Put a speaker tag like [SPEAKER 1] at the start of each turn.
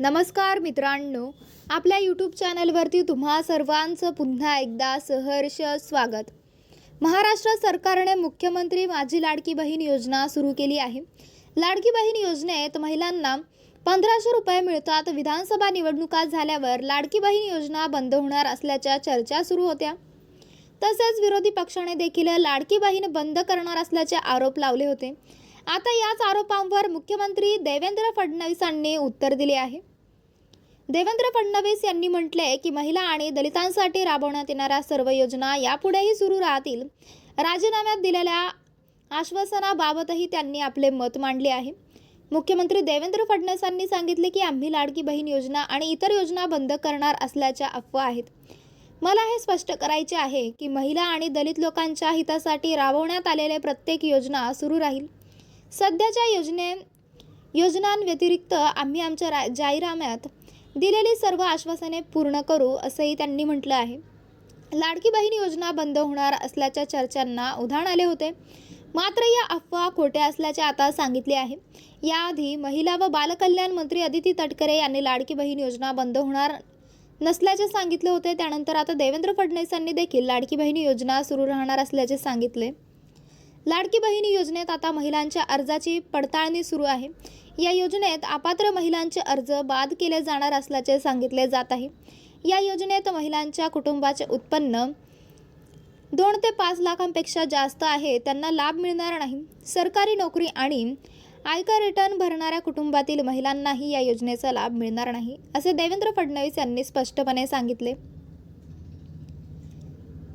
[SPEAKER 1] नमस्कार मित्रांनो आपल्या यूट्यूब चॅनलवरती तुम्हा सर्वांचं पुन्हा एकदा सहर्ष स्वागत. महाराष्ट्र सरकारने मुख्यमंत्री माझी लाडकी बहीण योजना सुरू केली आहे. लाडकी बहीण योजनेत महिलांना पंधराशे रुपये मिळतात. विधानसभा निवडणुका झाल्यावर लाडकी बहीण योजना बंद होणार असल्याच्या चर्चा सुरू होत्या. तसेच विरोधी पक्षाने देखील लाडकी बहीण बंद करणार असल्याचे आरोप लावले होते. आता याच आरोपांवर मुख्यमंत्री देवेंद्र फडणवीसांनी उत्तर दिले आहे. देवेंद्र फडणवीस यांनी म्हटले की महिला आणि दलितांसाठी राबवण्यात येणाऱ्या सर्व योजना यापुढेही सुरू राहतील. राजीनाम्यात दिलेल्या आश्वासनाबाबतही त्यांनी आपले मत मांडले आहे. मुख्यमंत्री देवेंद्र फडणवीसांनी सांगितले की आम्ही लाडकी बहीण योजना आणि इतर योजना बंद करणार असल्याच्या अफवा आहेत. मला हे स्पष्ट करायचे आहे की महिला आणि दलित लोकांच्या हितासाठी राबवण्यात आलेल्या प्रत्येक योजना सुरू राहील. सध्याच्या योजने योजनांव्यतिरिक्त आम्ही आमच्या रा जाहीरनाम्यात दिलेली सर्व आश्वासने पूर्ण करू असंही त्यांनी म्हटलं आहे. लाडकी बहीण योजना बंद होणार असल्याच्या चर्चांना उधाण आले होते. मात्र या अफवा खोट्या असल्याचे आता सांगितले आहे. याआधी महिला व बालकल्याण मंत्री अदिती तटकरे यांनी लाडकी बहीण योजना बंद होणार नसल्याचे सांगितले होते. त्यानंतर आता देवेंद्र फडणवीसांनी देखील लाडकी बहीण योजना सुरू राहणार असल्याचे सांगितले. लाडकी बहिणी योजनेत आता महिलांच्या अर्जाची पडताळणी सुरू आहे. या योजनेत अपात्र महिलांचे अर्ज बाद केले जाणार असल्याचे सांगितले जात आहे. या योजनेत महिलांच्या कुटुंबाचे उत्पन्न दोन ते पाच लाखांपेक्षा जास्त आहे त्यांना लाभ मिळणार नाही. सरकारी नोकरी आणि आयकर रिटर्न भरणाऱ्या कुटुंबातील महिलांनाही या योजनेचा लाभ मिळणार नाही असे देवेंद्र फडणवीस यांनी स्पष्टपणे सांगितले.